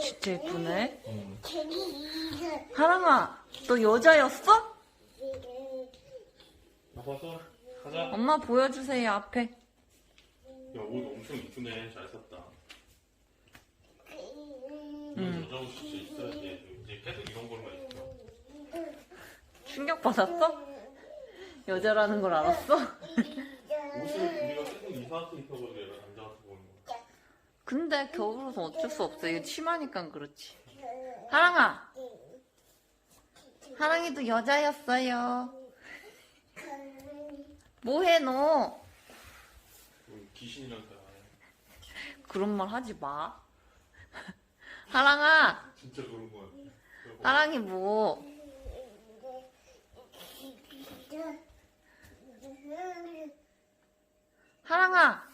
진짜 예쁘네. 응. 하랑아, 너 여자였어? 가자. 엄마 보여주세요, 앞에. 야, 옷 엄청 이쁘네. 잘 샀다. 응. 여자 옷 진짜 있어야지. 이제 계속 이런 걸만 입어. 충격받았어? 여자라는 걸 알았어? 옷을 우리가 계속 이상하게 입혀가지고 앉아서 보는 거야. 근데 겨울옷은 어쩔 수 없어. 이거 치마니까 그렇지. 하랑아! 하랑이도 여자였어요. 뭐해, 너? 응, 귀신이란다. 그런 말 하지 마. 하랑아! 진짜 그런 거야. 하랑이 뭐? 하랑아!